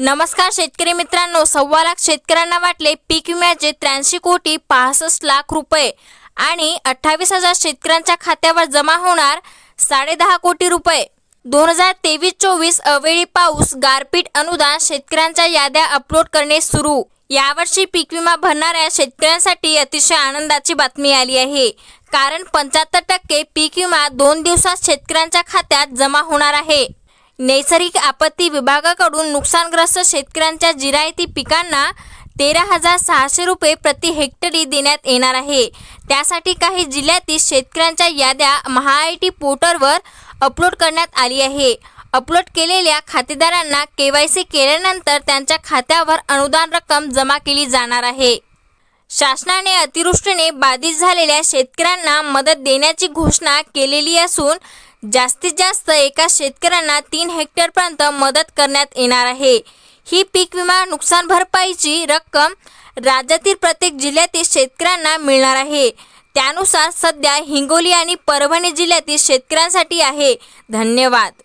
नमस्कार शेतकरी मित्रांनो सव्वा लाख शेतकऱ्यांना वाटले पीक विम्याचे त्र्याऐंशी कोटी पासष्ट लाख रुपये आणि अठ्ठावीस हजार शेतकऱ्यांच्या खात्यावर जमा होणार साडेदहा कोटी रुपये. दोन हजार तेवीस चोवीस अवेळी पाऊस गारपीट अनुदान शेतकऱ्यांच्या याद्या अपलोड करणे सुरू. यावर्षी पीक विमा भरणाऱ्या शेतकऱ्यांसाठी अतिशय आनंदाची बातमी आली आहे. कारण पंच्याहत्तर टक्के पीक विमा दोन दिवसात शेतकऱ्यांच्या खात्यात जमा होणार आहे. नैसर्गिक आपत्ती विभागाकडून नुकसानग्रस्त शेतकऱ्यांच्या जिरायती पिकांना तेरा हजार सहाशे रुपये प्रति हेक्टरी देण्यात येणार आहे. त्यासाठी काही जिल्ह्यातील शेतकऱ्यांच्या याद्या महाआयटी पोर्टलवर अपलोड करण्यात आली आहे. अपलोड केलेल्या खातेदारांना के वाय सी केल्यानंतर त्यांच्या खात्यावर अनुदान रक्कम जमा केली जाणार आहे. शासनाने अतिवृष्टीने बाधित झालेल्या शेतकऱ्यांना मदत देण्याची घोषणा केलेली असून जास्तीत जास्त एका शेतकऱ्यांना तीन हेक्टरपर्यंत मदत करण्यात येणार आहे. ही पीक विमा नुकसान भरपाईची रक्कम राज्यातील प्रत्येक जिल्ह्यातील शेतकऱ्यांना मिळणार आहे. त्यानुसार सध्या हिंगोली आणि परभणी जिल्ह्यातील शेतकऱ्यांसाठी आहे. धन्यवाद.